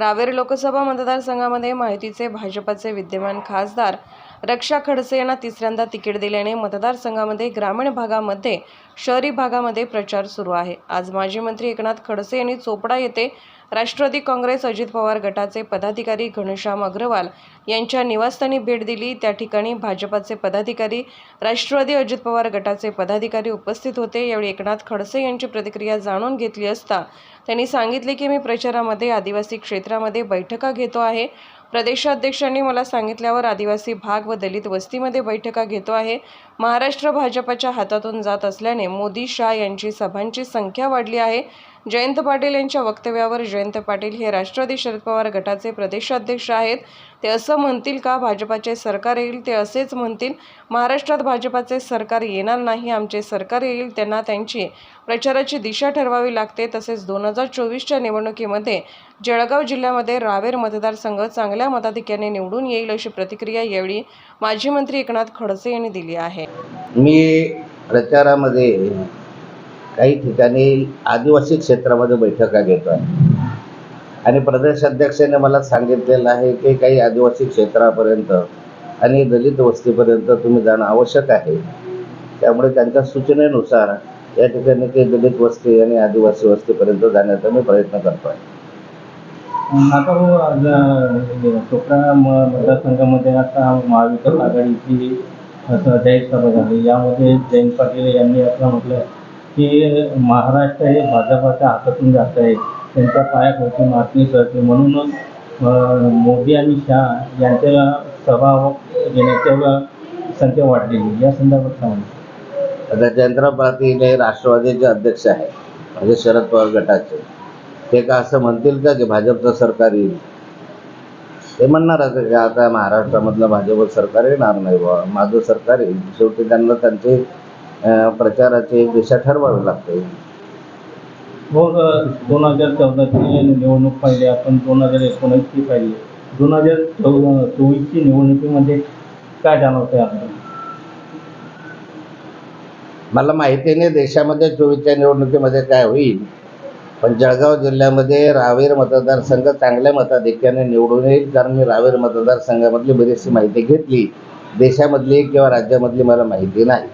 रावेर लोकसभा मतदारसंघामध्ये माहितीचे भाजपचे विद्यमान खासदार रक्षा खडसे यांना तिसऱ्यांदा तिकीट दिल्याने मतदारसंघामध्ये ग्रामीण भागामध्ये शहरी भागामध्ये प्रचार सुरू आहे. आज माजी मंत्री एकनाथ खडसे यांनी चोपडा येथे राष्ट्रवादी काँग्रेस अजित पवार गटाचे पदाधिकारी घनश्याम अग्रवाल यांच्या निवासस्थानी भेट दिली. त्या ठिकाणी भाजपाचे पदाधिकारी राष्ट्रवादी अजित पवार गटाचे पदाधिकारी उपस्थित होते. यावेळी एकनाथ खडसे यांची प्रतिक्रिया जाणून घेतली असता त्यांनी सांगितले की मी प्रचारामध्ये आदिवासी क्षेत्रामध्ये बैठका घेतो आहे. प्रदेशाध्यक्षांनी मला सांगितल्यावर आदिवासी भाग व दलित वस्तीमध्ये बैठका घेतो आहे. महाराष्ट्र भाजपच्या हातातून जात असल्याने मोदी शाह यांची सभांची संख्या वाढली आहे. जयंत पाटील यांच्या वक्तव्यावर जयंत पाटील हे राष्ट्रवादी शरद पवार गटाचे प्रदेशाध्यक्ष आहेत. ते असं म्हणतील का? भाजपाचे सरकार येईल? ते असेच म्हणतील महाराष्ट्रात भाजपाचे सरकार येणार नाही आमचे सरकार येईल त्यांना त्यांची प्रचाराची दिशा ठरवावी लागते. तसेच दोन हजार चोवीसच्या निवडणुकीमध्ये जळगाव जिल्ह्यामध्ये रावेर मतदारसंघ चांगल्या मताधिक्याने निवडून येईल अशी प्रतिक्रिया यावेळी माजी मंत्री एकनाथ खडसे यांनी दिली आहे. मी प्रचारामध्ये काही ठिकाणी आदिवासी क्षेत्रामध्ये बैठका घेतो आहे आणि प्रदेशाध्यक्षाने मला सांगितलेलं आहे की काही आदिवासी क्षेत्रापर्यंत आणि दलित वस्तीपर्यंत तुम्ही जाणं आवश्यक आहे. त्यामुळे त्यांच्या सूचनेनुसार या ठिकाणी ते दलित वस्ती आणि आदिवासी वस्तीपर्यंत जाण्याचा मी प्रयत्न करतो आहे आता हो आज चोपडा मतदारसंघामध्ये आता महाविकास आघाडीची जाहीर सभा झाली. यामध्ये जयंत पाटील यांनी असं म्हटलं की महाराष्ट्र हे भाजपाच्या हातातून जात आहे. त्यांच्या पायाखालची मागणी करते म्हणूनच मोदी आणि शाह यांच्या सभा घेण्याच्या संख्या वाढलेली. या संदर्भात सांगितलं आता जयंतराव पाटील हे राष्ट्रवादीचे अध्यक्ष आहे म्हणजे शरद पवार गटाचे. ते का असं म्हणतील का की भाजपचं सरकार येईल? ते म्हणणारच आहे की आता महाराष्ट्रामधलं भाजप सरकार येणार नाही बा माझं सरकार येईल. शेवटी त्यांना त्यांचे प्रचाराची दिशा ठरवावी लागते. मग दोन हजार चौदाची निवडणूक पाहिली आपण दोन हजार एकोणीसची पाहिली. दोन हजार चौ चोवीसची निवडणुकीमध्ये काय जाणवतं आपल्याला? मला माहिती नाही देशामध्ये चोवीसच्या निवडणुकीमध्ये काय होईल. पण जळगाव जिल्ह्यामध्ये रावेर मतदारसंघ चांगल्या मताधिक्याने निवडून येईल कारण मी रावेर मतदारसंघामधली बरीचशी माहिती घेतली. देशामधली किंवा राज्यामधली मला माहिती नाही.